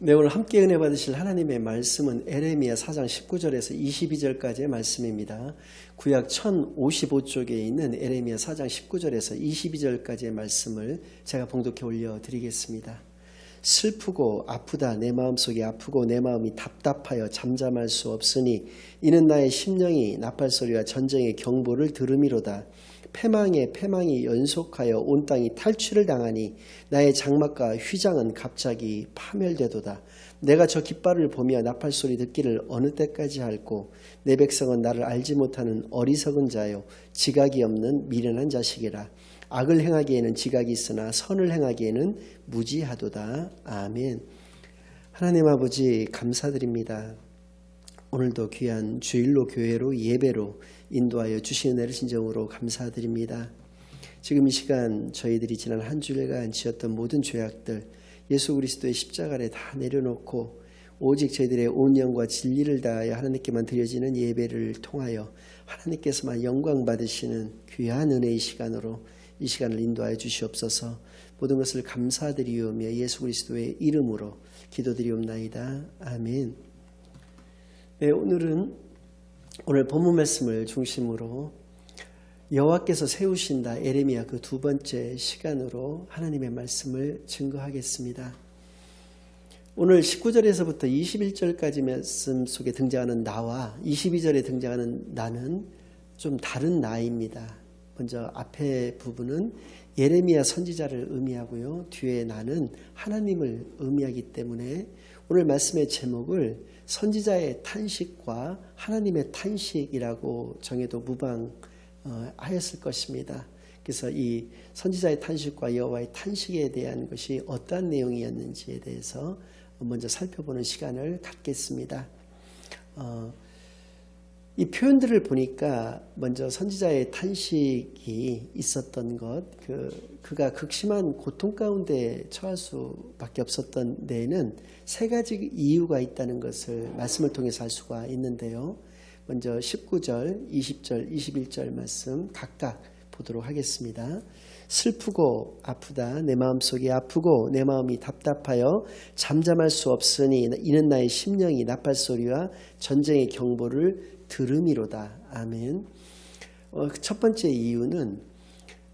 네, 오늘 함께 은혜 받으실 하나님의 말씀은 에레미야 4장 19절에서 22절까지의 말씀입니다. 구약 1055쪽에 있는 에레미야 4장 19절에서 22절까지의 말씀을 제가 봉독해 올려 드리겠습니다. 슬프고 아프다 내 마음속이 아프고 내 마음이 답답하여 잠잠할 수 없으니 이는 나의 심령이 나팔 소리와 전쟁의 경보를 들음이로다. 패망에 패망이 연속하여 온 땅이 탈취를 당하니 나의 장막과 휘장은 갑자기 파멸되도다. 내가 저 깃발을 보며 나팔 소리 듣기를 어느 때까지 할고 내 백성은 나를 알지 못하는 어리석은 자요 지각이 없는 미련한 자식이라. 악을 행하기에는 지각이 있으나 선을 행하기에는 무지하도다. 아멘. 하나님 아버지 감사드립니다. 오늘도 귀한 주일로 교회로 예배로 인도하여 주신 은혜를 진정으로 감사드립니다. 지금 이 시간 저희들이 지난 한 주일간 지었던 모든 죄악들 예수 그리스도의 십자가 아래 다 내려놓고 오직 저희들의 온 영과 진리를 다하여 하나님께만 드려지는 예배를 통하여 하나님께서만 영광 받으시는 귀한 은혜의 시간으로 이 시간을 인도하여 주시옵소서 모든 것을 감사드리오며 예수 그리스도의 이름으로 기도드리옵나이다. 아멘. 네, 오늘은 오늘 본문 말씀을 중심으로 여호와께서 세우신다 에레미야 그 두 번째 시간으로 하나님의 말씀을 증거하겠습니다. 오늘 19절에서부터 21절까지 말씀 속에 등장하는 나와 22절에 등장하는 나는 좀 다른 나입니다. 먼저 앞에 부분은 예레미야 선지자를 의미하고요. 뒤에 나는 하나님을 의미하기 때문에 오늘 말씀의 제목을 선지자의 탄식과 하나님의 탄식이라고 정해도 무방하였을 것입니다. 그래서 이 선지자의 탄식과 여호와의 탄식에 대한 것이 어떠한 내용이었는지에 대해서 먼저 살펴보는 시간을 갖겠습니다. 어, 이 표현들을 보니까 먼저 선지자의 탄식이 있었던 것, 그, 그가 극심한 고통 가운데 처할 수밖에 없었던 데에는 세 가지 이유가 있다는 것을 말씀을 통해서 알 수가 있는데요. 먼저 19절, 20절, 21절 말씀 각각 보도록 하겠습니다. 슬프고 아프다 내 마음속이 아프고 내 마음이 답답하여 잠잠할 수 없으니 이는 나의 심령이 나팔 소리와 전쟁의 경보를 들음이로다. 아멘. 어, 첫 번째 이유는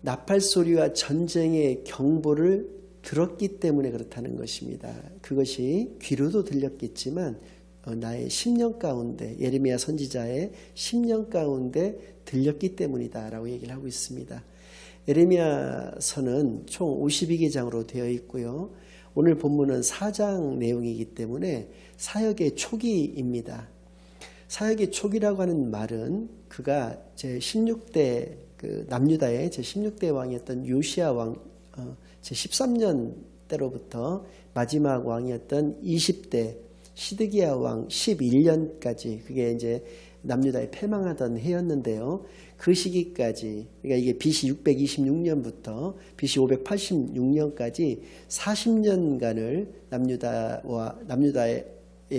나팔 소리와 전쟁의 경보를 들었기 때문에 그렇다는 것입니다. 그것이 귀로도 들렸겠지만 어, 나의 심령 가운데 예레미야 선지자의 심령 가운데 들렸기 때문이다라고 얘기를 하고 있습니다. 예레미야서는 총 52개장으로 되어 있고요. 오늘 본문은 4장 내용이기 때문에 사역의 초기입니다. 사역의 초기라고 하는 말은 그가 제 16대 그 남유다의 제 16대 왕이었던 요시아 왕, 어, 제 13년 때로부터 마지막 왕이었던 20대 시드기야 왕 11년까지 그게 이제 남유다에 패망하던 해였는데요. 그 시기까지 그러니까 이게 BC 626년부터 BC 586년까지 40년간을 남유다와 남유다의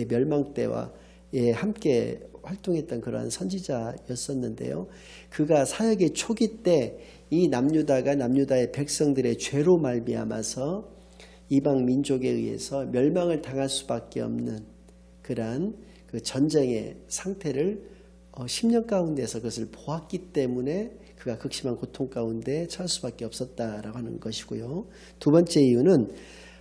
멸망 때와 예, 함께 활동했던 그러한 선지자였었는데요. 그가 사역의 초기 때 이 남유다가 남유다의 백성들의 죄로 말미암아서 이방 민족에 의해서 멸망을 당할 수밖에 없는 그러한 그 전쟁의 상태를 10년 어, 가운데서 그것을 보았기 때문에 그가 극심한 고통 가운데 처할 수밖에 없었다라고 하는 것이고요. 두 번째 이유는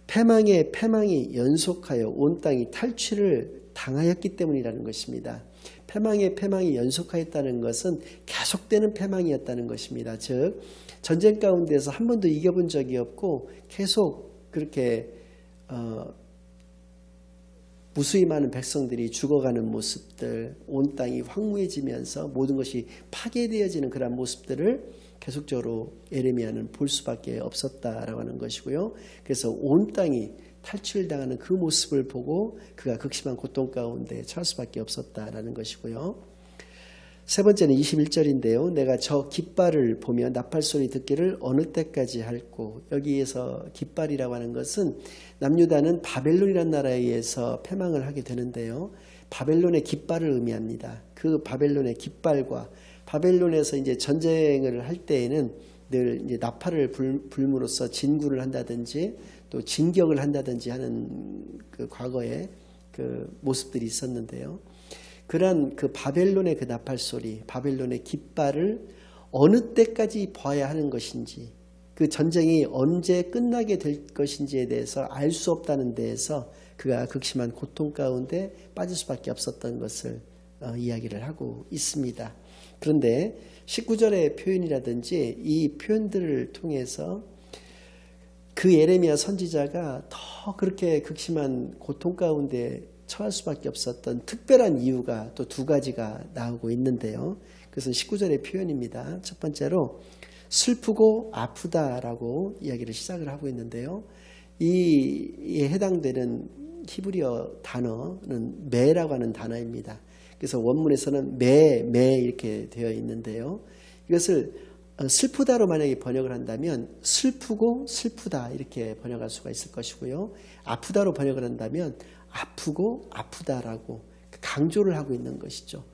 패망의 패망이 연속하여 온 땅이 탈취를 당하였기 때문이라는 것입니다. 패망의 패망이 연속하였다는 것은 계속되는 패망이었다는 것입니다. 즉 전쟁 가운데서 한 번도 이겨본 적이 없고 계속 그렇게 어, 무수히 많은 백성들이 죽어가는 모습들, 온 땅이 황무해지면서 모든 것이 파괴되어지는 그런 모습들을 계속적으로 에레미야는 볼 수밖에 없었다라고 하는 것이고요. 그래서 온 땅이 탈출당하는 그 모습을 보고 그가 극심한 고통 가운데 처할 수밖에 없었다라는 것이고요. 세 번째는 21절인데요. 내가 저 깃발을 보며 나팔 소리 듣기를 어느 때까지 할고 여기에서 깃발이라고 하는 것은 남유다는 바벨론이라는 나라에 의해서 패망을 하게 되는데요. 바벨론의 깃발을 의미합니다. 그 바벨론의 깃발과 바벨론에서 이제 전쟁을 할 때에는 늘 이제 나팔을 불, 불므로써 진구를 한다든지 또 진격을 한다든지 하는 그 과거의 그 모습들이 있었는데요. 그러한 그 바벨론의 그 나팔 소리, 바벨론의 깃발을 어느 때까지 봐야 하는 것인지, 그 전쟁이 언제 끝나게 될 것인지에 대해서 알 수 없다는 데에서 그가 극심한 고통 가운데 빠질 수밖에 없었던 것을 어, 이야기를 하고 있습니다. 그런데 19절의 표현이라든지 이 표현들을 통해서 그 예레미야 선지자가 더 그렇게 극심한 고통 가운데 처할 수밖에 없었던 특별한 이유가 또 두 가지가 나오고 있는데요. 그것은 19절의 표현입니다. 첫 번째로 슬프고 아프다라고 이야기를 시작을 하고 있는데요. 이, 이 해당되는 히브리어 단어는 매라고 하는 단어입니다. 그래서 원문에서는 매, 매 이렇게 되어 있는데요. 이것을 어, 슬프다로 만약에 번역을 한다면 슬프고 슬프다 이렇게 번역할 수가 있을 것이고요. 아프다로 번역을 한다면 아프고 아프다라고 강조를 하고 있는 것이죠.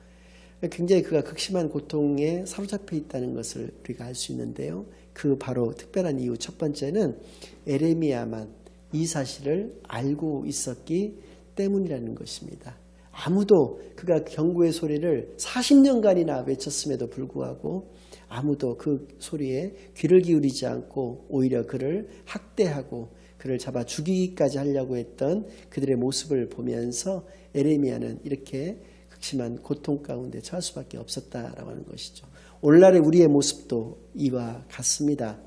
굉장히 그가 극심한 고통에 사로잡혀 있다는 것을 우리가 알 수 있는데요. 그 바로 특별한 이유 첫 번째는 에레미야만 이 사실을 알고 있었기 때문이라는 것입니다. 아무도 그가 경고의 소리를 40년간이나 외쳤음에도 불구하고 아무도 그 소리에 귀를 기울이지 않고 오히려 그를 학대하고 그를 잡아 죽이기까지 하려고 했던 그들의 모습을 보면서 에레미야는 이렇게 극심한 고통 가운데 처할 수밖에 없었다라고 하는 것이죠. 오늘날의 우리의 모습도 이와 같습니다.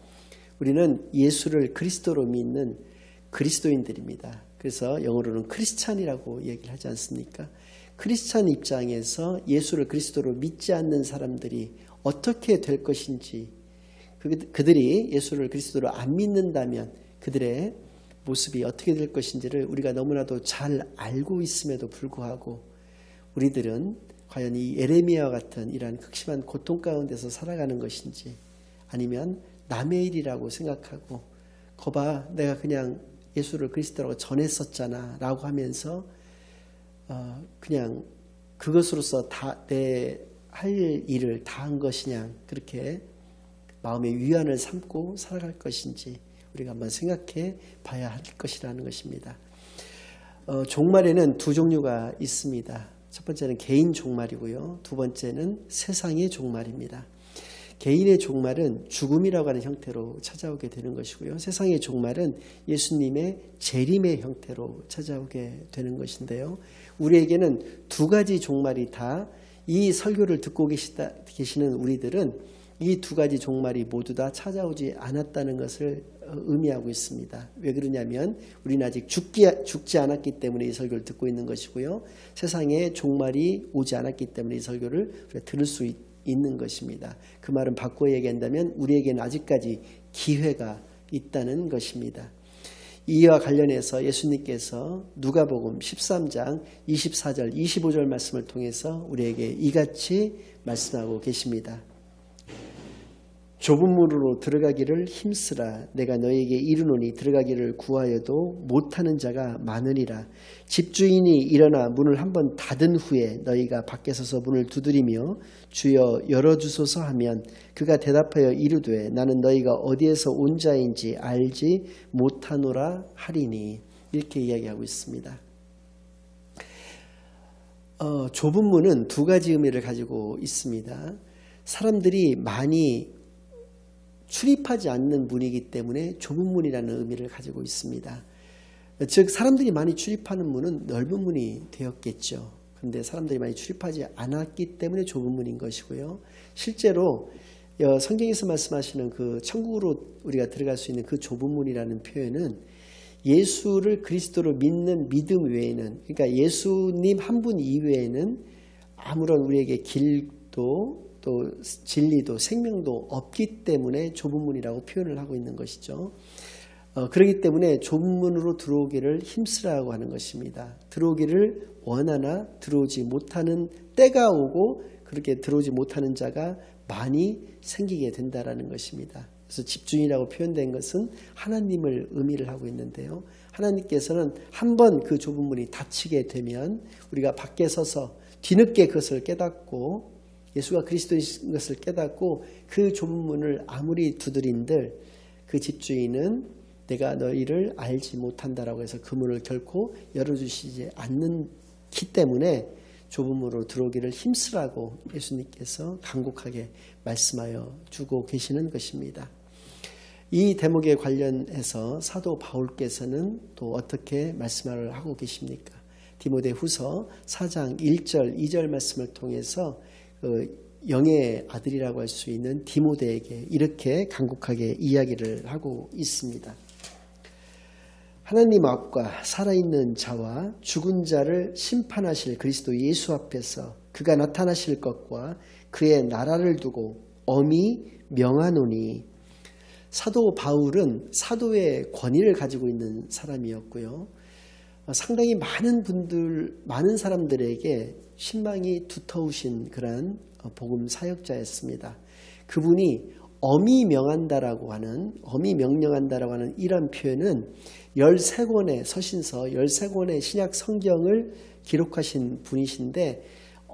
우리는 예수를 그리스도로 믿는 그리스도인들입니다. 그래서 영어로는 크리스찬이라고 얘기를 하지 않습니까? 크리스찬 입장에서 예수를 그리스도로 믿지 않는 사람들이 어떻게 될 것인지 그들이 예수를 그리스도로 안 믿는다면 그들의 모습이 어떻게 될 것인지를 우리가 너무나도 잘 알고 있음에도 불구하고 우리들은 과연 이 에레미야와 같은 이러한 극심한 고통 가운데서 살아가는 것인지 아니면 남의 일이라고 생각하고 거봐 내가 그냥 예수를 그리스도라고 전했었잖아 라고 하면서 어 그냥 그것으로서 다 내 할 일을 다 한 것이냐 그렇게 마음의 위안을 삼고 살아갈 것인지 우리가 한번 생각해 봐야 할 것이라는 것입니다. 어, 종말에는 두 종류가 있습니다. 첫 번째는 개인 종말이고요. 두 번째는 세상의 종말입니다. 개인의 종말은 죽음이라고 하는 형태로 찾아오게 되는 것이고요. 세상의 종말은 예수님의 재림의 형태로 찾아오게 되는 것인데요. 우리에게는 두 가지 종말이 다 이 설교를 듣고 계시다, 계시는 우리들은 이 두 가지 종말이 모두 다 찾아오지 않았다는 것을 의미하고 있습니다. 왜 그러냐면 우리는 아직 죽기, 죽지 않았기 때문에 이 설교를 듣고 있는 것이고요. 세상에 종말이 오지 않았기 때문에 이 설교를 들을 수 있, 있는 것입니다. 그 말은 바꿔 얘기한다면 우리에게는 아직까지 기회가 있다는 것입니다. 이와 관련해서 예수님께서 누가복음 13장 24절 25절 말씀을 통해서 우리에게 이같이 말씀하고 계십니다. 좁은 문으로 들어가기를 힘쓰라 내가 너에게 이르노니 들어가기를 구하여도 못하는 자가 많으리라 집주인이 일어나 문을 한번 닫은 후에 너희가 밖에 서서 문을 두드리며 주여 열어주소서 하면 그가 대답하여 이르되 나는 너희가 어디에서 온 자인지 알지 못하노라 하리니 이렇게 이야기하고 있습니다. 어, 좁은 문은 두 가지 의미를 가지고 있습니다. 사람들이 많이 출입하지 않는 문이기 때문에 좁은 문이라는 의미를 가지고 있습니다. 즉 사람들이 많이 출입하는 문은 넓은 문이 되었겠죠. 그런데 사람들이 많이 출입하지 않았기 때문에 좁은 문인 것이고요. 실제로 어, 성경에서 말씀하시는 그 천국으로 우리가 들어갈 수 있는 그 좁은 문이라는 표현은 예수를 그리스도로 믿는 믿음 외에는 그러니까 예수님 한 분 이외에는 아무런 우리에게 길도 또 진리도 생명도 없기 때문에 좁은 문이라고 표현을 하고 있는 것이죠. 어, 그렇기 때문에 좁은 문으로 들어오기를 힘쓰라고 하는 것입니다. 들어오기를 원하나 들어오지 못하는 때가 오고 그렇게 들어오지 못하는 자가 많이 생기게 된다라는 것입니다. 그래서 집중이라고 표현된 것은 하나님을 의미를 하고 있는데요. 하나님께서는 한 번 그 좁은 문이 닫히게 되면 우리가 밖에 서서 뒤늦게 그것을 깨닫고 예수가 그리스도인 것을 깨닫고 그 좁은 문을 아무리 두드린들 그 집주인은 내가 너희를 알지 못한다라고 해서 그 문을 결코 열어주시지 않는기 때문에 좁음으로 들어오기를 힘쓰라고 예수님께서 간곡하게 말씀하여 주고 계시는 것입니다. 이 대목에 관련해서 사도 바울께서는 또 어떻게 말씀을 하고 계십니까? 디모데 후서 4장 1절, 2절 말씀을 통해서 그 영의 아들이라고 할 수 있는 디모데에게 이렇게 간곡하게 이야기를 하고 있습니다. 하나님 앞과 살아있는 자와 죽은 자를 심판하실 그리스도 예수 앞에서 그가 나타나실 것과 그의 나라를 두고 엄히 명하노니 사도 바울은 사도의 권위를 가지고 있는 사람이었고요. 상당히 많은 분들, 많은 사람들에게 신망이 두터우신 그러한 복음 사역자였습니다. 그분이 엄히 명한다라고 하는, 엄히 명령한다라고 하는 이런 표현은 13권의 서신서, 13권의 신약 성경을 기록하신 분이신데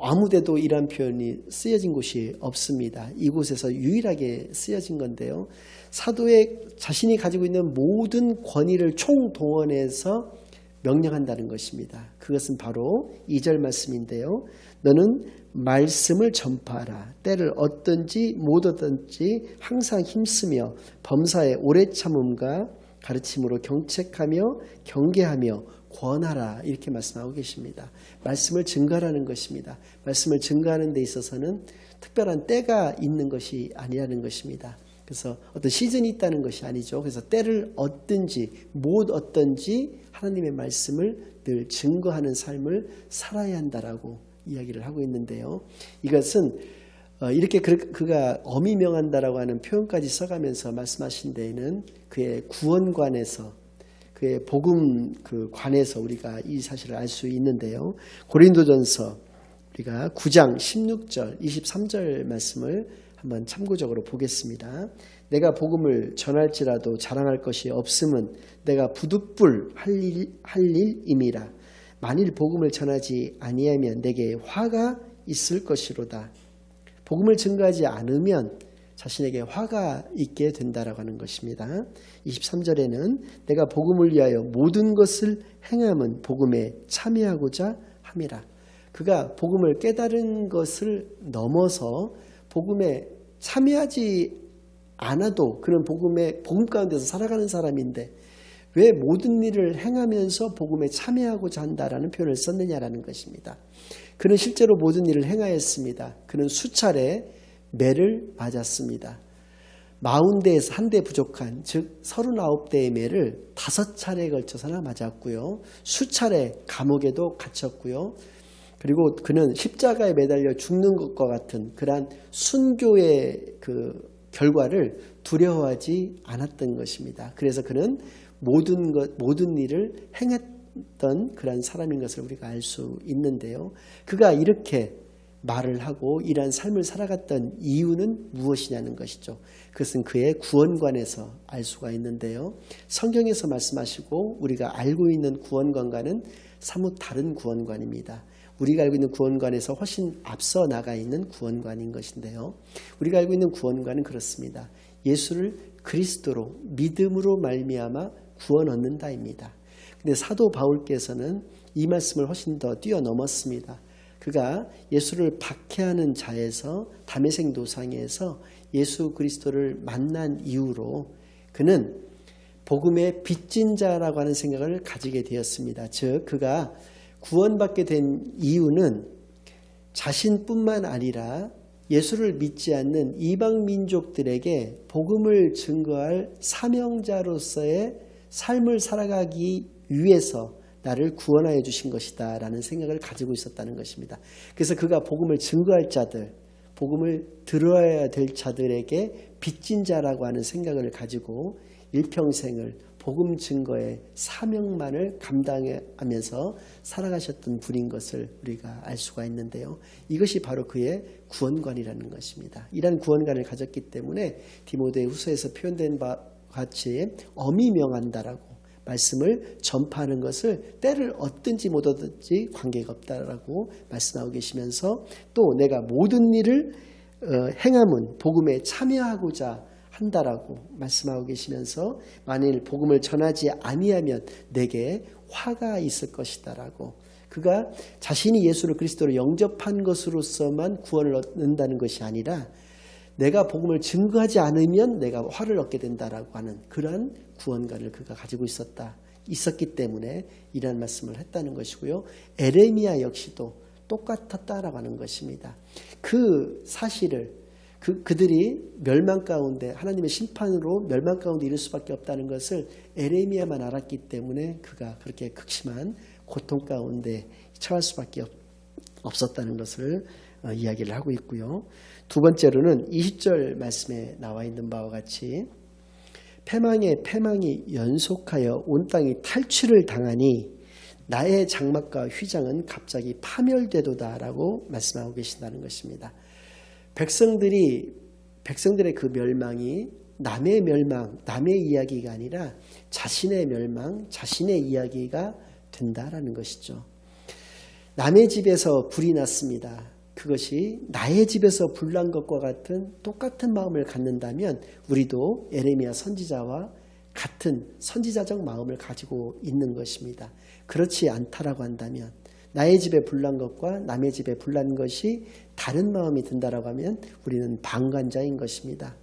아무데도 이러한 표현이 쓰여진 곳이 없습니다. 이곳에서 유일하게 쓰여진 건데요. 사도의 자신이 가지고 있는 모든 권위를 총동원해서 명령한다는 것입니다. 그것은 바로 2절 말씀인데요. 너는 말씀을 전파하라. 때를 얻든지 못 얻든지 항상 힘쓰며 범사에 오래 참음과 가르침으로 경책하며 경계하며 권하라 이렇게 말씀하고 계십니다. 말씀을 증가하는 것입니다. 말씀을 증가하는 데 있어서는 특별한 때가 있는 것이 아니라는 것입니다. 그래서 어떤 시즌이 있다는 것이 아니죠. 그래서 때를 얻든지 못 얻든지 하나님의 말씀을 늘 증거하는 삶을 살아야 한다라고 이야기를 하고 있는데요. 이것은 어, 이렇게 그가 어미 명한다라고 하는 표현까지 써가면서 말씀하신 데에는 그의 구원관에서 그의 복음 그 관에서 우리가 이 사실을 알 수 있는데요. 고린도전서 우리가 9장 16절 23절 말씀을 한번 참고적으로 보겠습니다. 내가 복음을 전할지라도 자랑할 것이 없음은 내가 부득불 할, 일, 할 일임이라. 만일 복음을 전하지 아니하면 내게 화가 있을 것이로다. 복음을 증거하지 않으면 자신에게 화가 있게 된다라고 하는 것입니다. 23절에는 내가 복음을 위하여 모든 것을 행함은 복음에 참여하고자 함이라. 그가 복음을 깨달은 것을 넘어서 복음에 참여하지 않아도 그런 복음의 복음 가운데서 살아가는 사람인데 왜 모든 일을 행하면서 복음에 참여하고자 한다라는 표현을 썼느냐라는 것입니다. 그는 실제로 모든 일을 행하였습니다. 그는 수차례 매를 맞았습니다. 마흔대에서 한 대 부족한 즉 39대의 매를 다섯 차례에 걸쳐서나 맞았고요. 수차례 감옥에도 갇혔고요. 그리고 그는 십자가에 매달려 죽는 것과 같은 그러한 순교의 그 결과를 두려워하지 않았던 것입니다. 그래서 그는 모든 것, 모든 일을 행했던 그러한 사람인 것을 우리가 알 수 있는데요. 그가 이렇게 말을 하고 이러한 삶을 살아갔던 이유는 무엇이냐는 것이죠. 그것은 그의 구원관에서 알 수가 있는데요. 성경에서 말씀하시고 우리가 알고 있는 구원관과는 사뭇 다른 구원관입니다. 우리가 알고 있는 구원관에서 훨씬 앞서 나가 있는 구원관인 것인데요. 우리가 알고 있는 구원관은 그렇습니다. 예수를 그리스도로 믿음으로 말미암아 구원 얻는다입니다. 근데 사도 바울께서는 이 말씀을 훨씬 더 뛰어넘었습니다. 그가 예수를 박해하는 자에서 담에색 노상에서 예수 그리스도를 만난 이후로 그는 복음의 빚진 자라고 하는 생각을 가지게 되었습니다. 즉 그가 구원받게 된 이유는 자신뿐만 아니라 예수를 믿지 않는 이방 민족들에게 복음을 증거할 사명자로서의 삶을 살아가기 위해서 나를 구원하여 주신 것이다 라는 생각을 가지고 있었다는 것입니다. 그래서 그가 복음을 증거할 자들, 복음을 들어야 될 자들에게 빚진 자라고 하는 생각을 가지고 일평생을 복음 증거의 사명만을 감당하면서 살아가셨던 분인 것을 우리가 알 수가 있는데요. 이것이 바로 그의 구원관이라는 것입니다. 이러한 구원관을 가졌기 때문에 디모데 후서에서 표현된 바 같이 어미 명한다라고 말씀을 전파하는 것을 때를 얻든지 못 얻든지 관계가 없다라고 말씀하고 계시면서 또 내가 모든 일을 어, 행함은 복음에 참여하고자 한다라고 말씀하고 계시면서 만일 복음을 전하지 아니하면 내게 화가 있을 것이다라고 그가 자신이 예수를 그리스도로 영접한 것으로서만 구원을 얻는다는 것이 아니라 내가 복음을 증거하지 않으면 내가 화를 얻게 된다라고 하는 그러한 구원관을 그가 가지고 있었다. 있었기 때문에 이러한 말씀을 했다는 것이고요. 에레미야 역시도 똑같았다라고 하는 것입니다. 그 사실을 그, 그들이 멸망 가운데 하나님의 심판으로 멸망 가운데 이를 수밖에 없다는 것을 에레미야만 알았기 때문에 그가 그렇게 극심한 고통 가운데 처할 수밖에 없, 없었다는 것을 어, 이야기를 하고 있고요. 두 번째로는 20절 말씀에 나와 있는 바와 같이 패망의 패망이 연속하여 온 땅이 탈취를 당하니 나의 장막과 휘장은 갑자기 파멸되도다라고 말씀하고 계신다는 것입니다. 백성들이 백성들의 그 멸망이 남의 멸망, 남의 이야기가 아니라 자신의 멸망, 자신의 이야기가 된다라는 것이죠. 남의 집에서 불이 났습니다. 그것이 나의 집에서 불난 것과 같은 똑같은 마음을 갖는다면 우리도 에레미야 선지자와 같은 선지자적 마음을 가지고 있는 것입니다. 그렇지 않다라고 한다면 나의 집에 불난 것과 남의 집에 불난 것이 다른 마음이 든다라고 하면 우리는 방관자인 것입니다.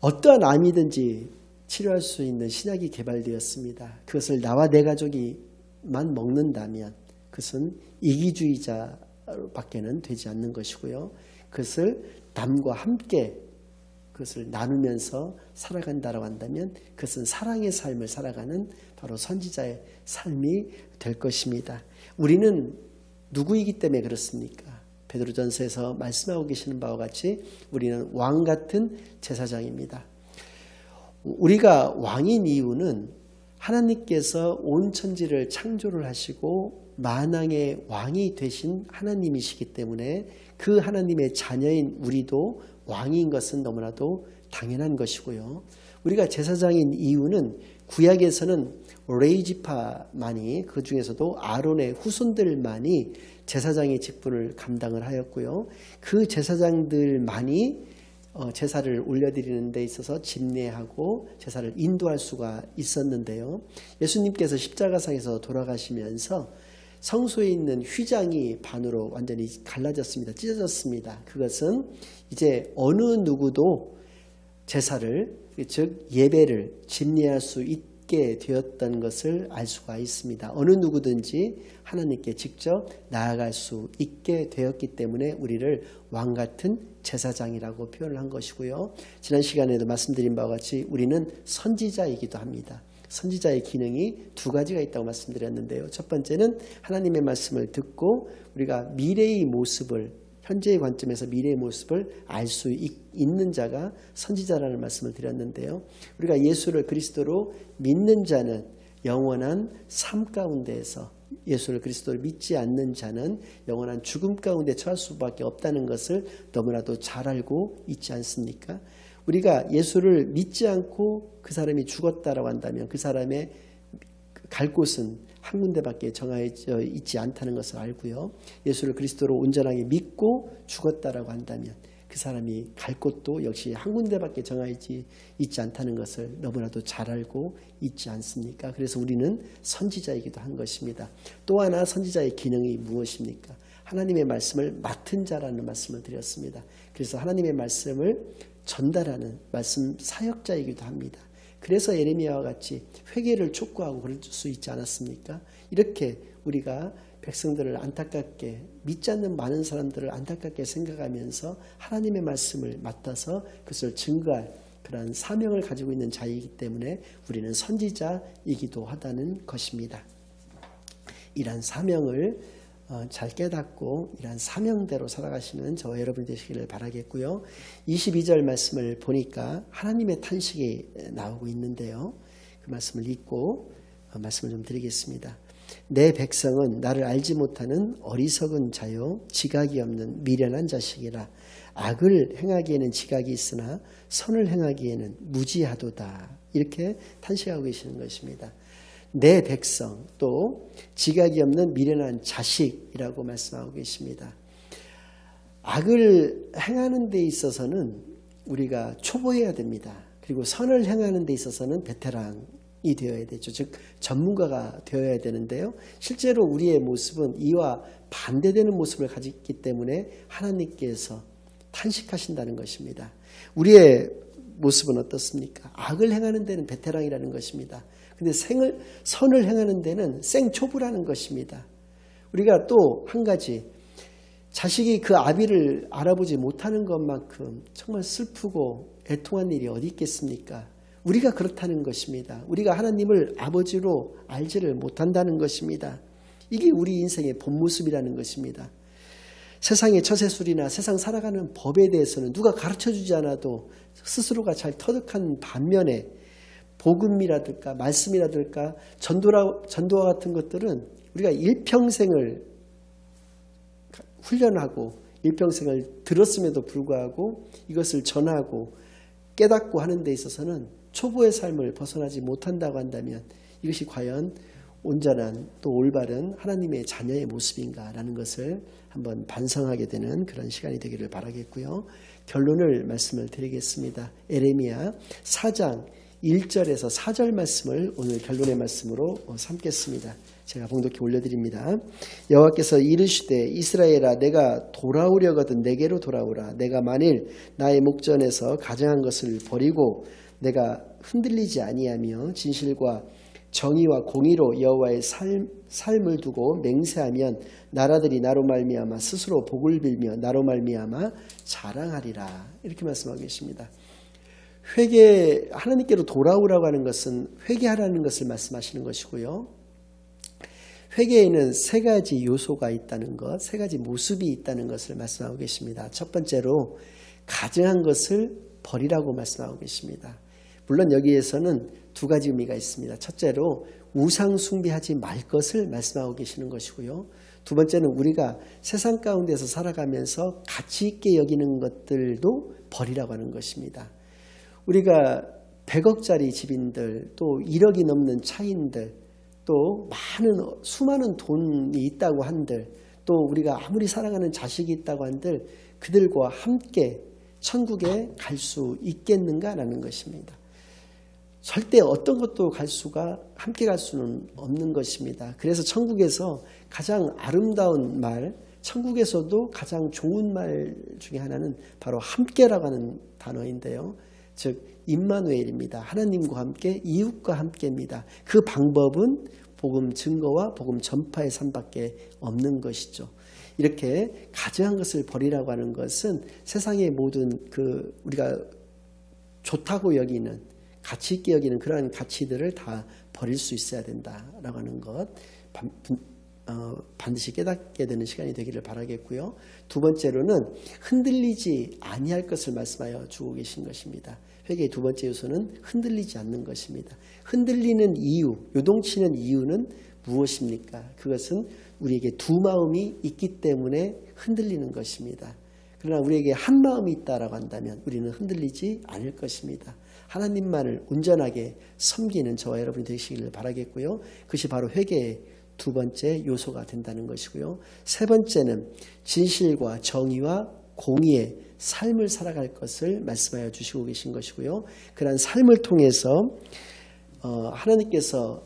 어떠한 암이든지 치료할 수 있는 신약이 개발되었습니다. 그것을 나와 내 가족이만 먹는다면 그것은 이기주의자밖에는 되지 않는 것이고요. 그것을 남과 함께 그것을 나누면서 살아간다고 한다면 그것은 사랑의 삶을 살아가는 바로 선지자의 삶이 될 것입니다. 우리는 누구이기 때문에 그렇습니까? 베드로전서에서 말씀하고 계시는 바와 같이 우리는 왕 같은 제사장입니다. 우리가 왕인 이유는 하나님께서 온 천지를 창조를 하시고 만왕의 왕이 되신 하나님이시기 때문에 그 하나님의 자녀인 우리도 왕인 것은 너무나도 당연한 것이고요. 우리가 제사장인 이유는 구약에서는 레이지파만이 그 중에서도 아론의 후손들만이 제사장의 직분을 감당을 하였고요. 그 제사장들만이 어, 제사를 올려드리는 데 있어서 집례하고 제사를 인도할 수가 있었는데요. 예수님께서 십자가상에서 돌아가시면서 성소에 있는 휘장이 반으로 완전히 갈라졌습니다. 찢어졌습니다. 그것은 이제 어느 누구도 제사를 즉 예배를 집례할 수 있 게 되었던 것을 알 수가 있습니다. 어느 누구든지 하나님께 직접 나아갈 수 있게 되었기 때문에 우리를 왕 같은 제사장이라고 표현을 한 것이고요. 지난 시간에도 말씀드린 바와 같이 우리는 선지자이기도 합니다. 선지자의 기능이 두 가지가 있다고 말씀드렸는데요. 첫 번째는 하나님의 말씀을 듣고 우리가 미래의 모습을 현재의 관점에서 미래의 모습을 알 수 있는 자가 선지자라는 말씀을 드렸는데요. 우리가 예수를 그리스도로 믿는 자는 영원한 삶 가운데에서 예수를 그리스도를 믿지 않는 자는 영원한 죽음 가운데 처할 수밖에 없다는 것을 너무나도 잘 알고 있지 않습니까? 우리가 예수를 믿지 않고 그 사람이 죽었다라고 한다면 그 사람의 갈 곳은 한 군데밖에 정해져 있지 않다는 것을 알고요. 예수를 그리스도로 온전하게 믿고 죽었다라고 한다면 그 사람이 갈 곳도 역시 한 군데밖에 정해져 있지 않다는 것을 너무나도 잘 알고 있지 않습니까? 그래서 우리는 선지자이기도 한 것입니다. 또 하나 선지자의 기능이 무엇입니까? 하나님의 말씀을 맡은 자라는 말씀을 드렸습니다. 그래서 하나님의 말씀을 전달하는 말씀 사역자이기도 합니다. 그래서 에레미야와 같이 회개를 촉구하고 그럴 수 있지 않았습니까? 이렇게 우리가 백성들을 안타깝게 믿지 않는 많은 사람들을 안타깝게 생각하면서 하나님의 말씀을 맡아서 그것을 증거할 그러한 사명을 가지고 있는 자이기 때문에 우리는 선지자이기도 하다는 것입니다. 이러한 사명을 어, 잘 깨닫고 이러한 사명대로 살아가시는 저 여러분 되시기를 바라겠고요. 22절 말씀을 보니까 하나님의 탄식이 나오고 있는데요. 그 말씀을 읽고 어, 말씀을 좀 드리겠습니다. 내 백성은 나를 알지 못하는 어리석은 자요 지각이 없는 미련한 자식이라 악을 행하기에는 지각이 있으나 선을 행하기에는 무지하도다 이렇게 탄식하고 계시는 것입니다. 내 백성 또 지각이 없는 미련한 자식이라고 말씀하고 계십니다. 악을 행하는 데 있어서는 우리가 초보해야 됩니다. 그리고 선을 행하는 데 있어서는 베테랑이 되어야 되죠. 즉 전문가가 되어야 되는데요. 실제로 우리의 모습은 이와 반대되는 모습을 가졌기 때문에 하나님께서 탄식하신다는 것입니다. 우리의 모습은 어떻습니까? 악을 행하는 데는 베테랑이라는 것입니다. 근데 생을, 선을 행하는 데는 생초보라는 것입니다. 우리가 또 한 가지 자식이 그 아비를 알아보지 못하는 것만큼 정말 슬프고 애통한 일이 어디 있겠습니까? 우리가 그렇다는 것입니다. 우리가 하나님을 아버지로 알지를 못한다는 것입니다. 이게 우리 인생의 본 모습이라는 것입니다. 세상의 처세술이나 세상 살아가는 법에 대해서는 누가 가르쳐 주지 않아도 스스로가 잘 터득한 반면에 복음이라든가 말씀이라든가 전도라, 전도와 같은 것들은 우리가 일평생을 훈련하고 일평생을 들었음에도 불구하고 이것을 전하고 깨닫고 하는 데 있어서는 초보의 삶을 벗어나지 못한다고 한다면 이것이 과연 온전한 또 올바른 하나님의 자녀의 모습인가라는 것을 한번 반성하게 되는 그런 시간이 되기를 바라겠고요. 결론을 말씀을 드리겠습니다. 에레미야 4장 1절에서 4절 말씀을 오늘 결론의 말씀으로 삼겠습니다. 제가 봉독해 올려드립니다. 여호와께서 이르시되 이스라엘아 내가 돌아오려거든 내게로 돌아오라. 내가 만일 나의 목전에서 가정한 것을 버리고 내가 흔들리지 아니하며 진실과 정의와 공의로 여호와의 삶, 삶을 두고 맹세하면 나라들이 나로 말미암아 스스로 복을 빌며 나로 말미암아 자랑하리라 이렇게 말씀하고 계십니다. 회개 하나님께로 돌아오라고 하는 것은 회개하라는 것을 말씀하시는 것이고요. 회개에는 세 가지 요소가 있다는 것, 세 가지 모습이 있다는 것을 말씀하고 계십니다. 첫 번째로 가증한 것을 버리라고 말씀하고 계십니다. 물론 여기에서는 두 가지 의미가 있습니다. 첫째로 우상 숭배하지 말 것을 말씀하고 계시는 것이고요. 두 번째는 우리가 세상 가운데서 살아가면서 가치 있게 여기는 것들도 버리라고 하는 것입니다. 우리가 100억짜리 집인들 또 1억이 넘는 차인들 또 많은 수많은 돈이 있다고 한들 또 우리가 아무리 사랑하는 자식이 있다고 한들 그들과 함께 천국에 갈 수 있겠는가라는 것입니다. 절대 어떤 것도 갈 수가 함께 갈 수는 없는 것입니다. 그래서 천국에서 가장 아름다운 말, 천국에서도 가장 좋은 말 중에 하나는 바로 함께라고 하는 단어인데요. 즉 임마누엘입니다. 하나님과 함께 이웃과 함께입니다. 그 방법은 복음 증거와 복음 전파의 삶밖에 없는 것이죠. 이렇게 가증한 것을 버리라고 하는 것은 세상의 모든 그 우리가 좋다고 여기는 가치 있게 여기는 그러한 가치들을 다 버릴 수 있어야 된다라고 하는 것 어, 반드시 깨닫게 되는 시간이 되기를 바라겠고요. 두 번째로는 흔들리지 아니할 것을 말씀하여 주고 계신 것입니다. 회개의 두 번째 요소는 흔들리지 않는 것입니다. 흔들리는 이유, 요동치는 이유는 무엇입니까? 그것은 우리에게 두 마음이 있기 때문에 흔들리는 것입니다. 그러나 우리에게 한 마음이 있다라고 한다면 우리는 흔들리지 않을 것입니다. 하나님만을 온전하게 섬기는 저와 여러분이 되시기를 바라겠고요. 그것이 바로 회개의 두 번째 요소가 된다는 것이고요. 세 번째는 진실과 정의와 공의의 삶을 살아갈 것을 말씀하여 주시고 계신 것이고요. 그러한 삶을 통해서 어, 하나님께서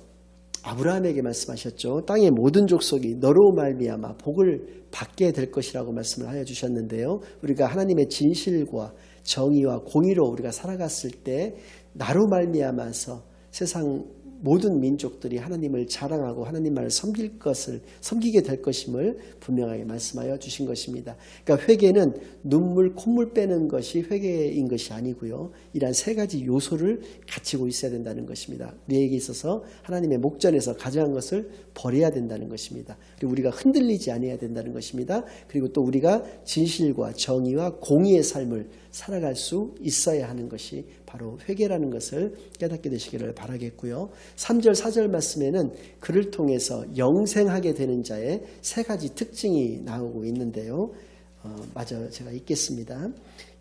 아브라함에게 말씀하셨죠. 땅의 모든 족속이 너로 말미암아 복을 받게 될 것이라고 말씀을 하여 주셨는데요. 우리가 하나님의 진실과 정의와 공의로 우리가 살아갔을 때 나로 말미암아서 세상 모든 민족들이 하나님을 자랑하고 하나님만을 섬길 것을 섬기게 될 것임을 분명하게 말씀하여 주신 것입니다. 그러니까 회개는 눈물 콧물 빼는 것이 회개인 것이 아니고요. 이러한 세 가지 요소를 갖추고 있어야 된다는 것입니다. 우리에게 있어서 하나님의 목전에서 가져간 것을 버려야 된다는 것입니다. 그리고 우리가 흔들리지 아니어야 된다는 것입니다. 그리고 또 우리가 진실과 정의와 공의의 삶을 살아갈 수 있어야 하는 것이 바로 회개라는 것을 깨닫게 되시기를 바라겠고요. 3절 4절 말씀에는 그를 통해서 영생하게 되는 자의 세 가지 특징이 나오고 있는데요. 어, 마저 제가 읽겠습니다.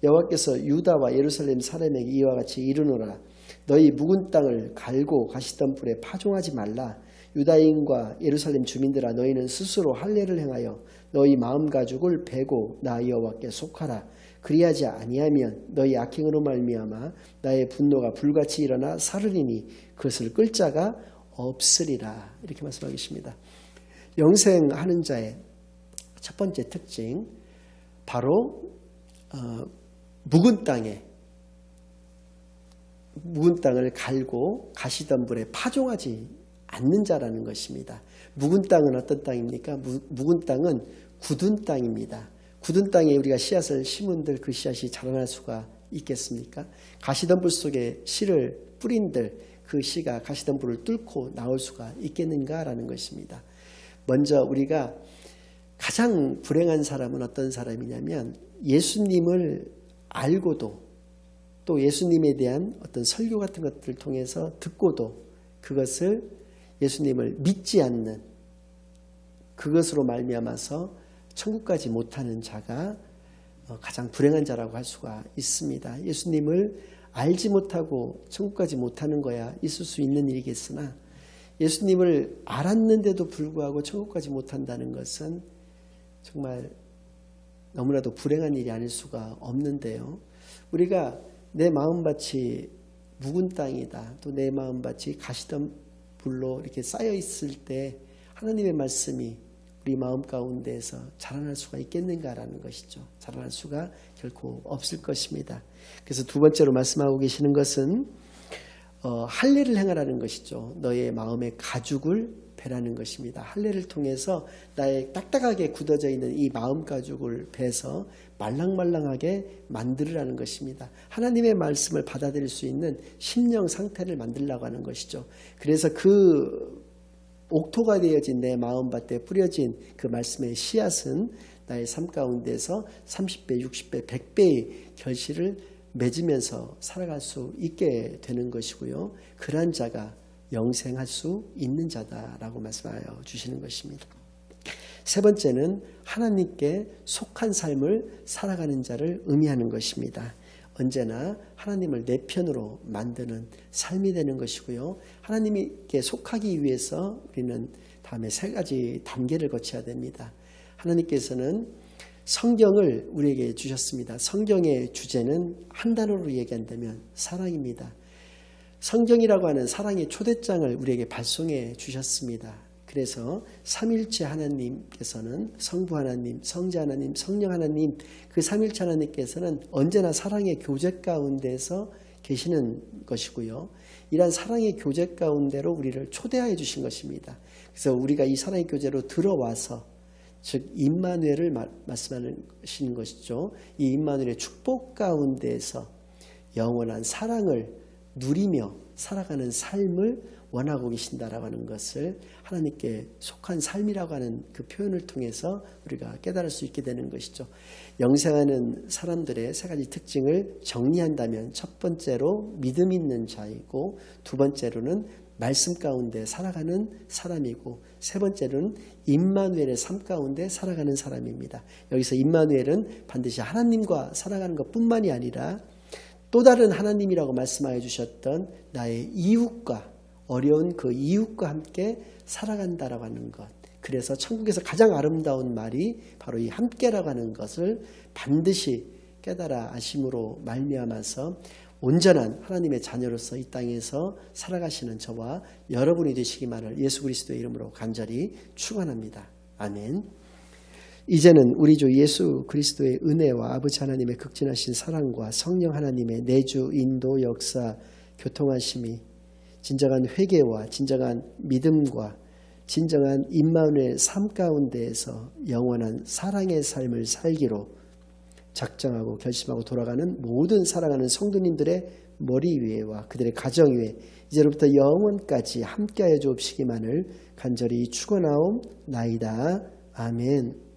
여호와께서 유다와 예루살렘 사람에게 이와 같이 이르노라 너희 묵은 땅을 갈고 가시던 불에 파종하지 말라 유다인과 예루살렘 주민들아 너희는 스스로 할례를 행하여 너희 마음 가죽을 베고 나 여호와께 속하라 그리하지 아니하면 너희 악행으로 말미암아 나의 분노가 불같이 일어나 사르리니 그것을 끌 자가 없으리라 이렇게 말씀하고 계십니다. 영생하는 자의 첫 번째 특징 바로 어, 묵은 땅에 묵은 땅을 갈고 가시덤불에 파종하지 않는 자라는 것입니다. 묵은 땅은 어떤 땅입니까? 묵은 땅은 굳은 땅입니다. 굳은 땅에 우리가 씨앗을 심은들 그 씨앗이 자라날 수가 있겠습니까? 가시덤불 속에 씨를 뿌린들 그 씨가 가시덤불을 뚫고 나올 수가 있겠는가라는 것입니다. 먼저 우리가 가장 불행한 사람은 어떤 사람이냐면 예수님을 알고도 또 예수님에 대한 어떤 설교 같은 것들을 통해서 듣고도 그것을 예수님을 믿지 않는 그것으로 말미암아서 천국까지 못하는 자가 어, 가장 불행한 자라고 할 수가 있습니다. 예수님을 알지 못하고 천국까지 못하는 거야 있을 수 있는 일이겠으나 예수님을 알았는데도 불구하고 천국까지 못한다는 것은 정말 너무나도 불행한 일이 아닐 수가 없는데요. 우리가 내 마음밭이 묵은 땅이다. 또 내 마음밭이 가시던 불로 이렇게 쌓여 있을 때 하나님의 말씀이 우리 마음 가운데에서 자라날 수가 있겠는가라는 것이죠. 자라날 수가 결코 없을 것입니다. 그래서 두 번째로 말씀하고 계시는 것은 어, 할례를 행하라는 것이죠. 너의 마음의 가죽을 베라는 것입니다. 할례를 통해서 나의 딱딱하게 굳어져 있는 이 마음 가죽을 베서 말랑말랑하게 만들으라는 것입니다. 하나님의 말씀을 받아들일 수 있는 심령 상태를 만들라고 하는 것이죠. 그래서 그 옥토가 되어진 내 마음밭에 뿌려진 그 말씀의 씨앗은 나의 삶 가운데서 30배, 60배, 100배의 결실을 맺으면서 살아갈 수 있게 되는 것이고요. 그러한 자가 영생할 수 있는 자다라고 말씀하여 주시는 것입니다. 세 번째는 하나님께 속한 삶을 살아가는 자를 의미하는 것입니다. 언제나 하나님을 내 편으로 만드는 삶이 되는 것이고요. 하나님께 속하기 위해서 우리는 다음에 세 가지 단계를 거쳐야 됩니다. 하나님께서는 성경을 우리에게 주셨습니다. 성경의 주제는 한 단어로 얘기한다면 사랑입니다. 성경이라고 하는 사랑의 초대장을 우리에게 발송해 주셨습니다. 그래서 삼일체 하나님께서는 성부 하나님, 성자 하나님, 성령 하나님 그 삼일체 하나님께서는 언제나 사랑의 교제 가운데서 계시는 것이고요. 이러한 사랑의 교제 가운데로 우리를 초대하여 주신 것입니다. 그래서 우리가 이 사랑의 교제로 들어와서 즉 임마누엘을 말씀하시는 것이죠. 이 임마누엘의 축복 가운데에서 영원한 사랑을 누리며 살아가는 삶을 원하고 계신다라고 하는 것을 하나님께 속한 삶이라고 하는 그 표현을 통해서 우리가 깨달을 수 있게 되는 것이죠. 영생하는 사람들의 세 가지 특징을 정리한다면 첫 번째로 믿음 있는 자이고 두 번째로는 말씀 가운데 살아가는 사람이고 세 번째로는 임마누엘의 삶 가운데 살아가는 사람입니다. 여기서 임마누엘은 반드시 하나님과 살아가는 것뿐만이 아니라 또 다른 하나님이라고 말씀하여 주셨던 나의 이웃과 어려운 그 이웃과 함께 살아간다라고 하는 것. 그래서 천국에서 가장 아름다운 말이 바로 이 함께라고 하는 것을 반드시 깨달아 아심으로 말미암아서 온전한 하나님의 자녀로서 이 땅에서 살아가시는 저와 여러분이 되시기만을 예수 그리스도의 이름으로 간절히 축원합니다. 아멘. 이제는 우리 주 예수 그리스도의 은혜와 아버지 하나님의 극진하신 사랑과 성령 하나님의 내주 인도 역사 교통하심이 진정한 회개와 진정한 믿음과 진정한 임마누의 삶 가운데에서 영원한 사랑의 삶을 살기로 작정하고 결심하고 돌아가는 모든 사랑하는 성도님들의 머리 위에와 그들의 가정 위에 이제로부터 영원까지 함께하여 주옵시기만을 간절히 축원하옵나이다. 아멘.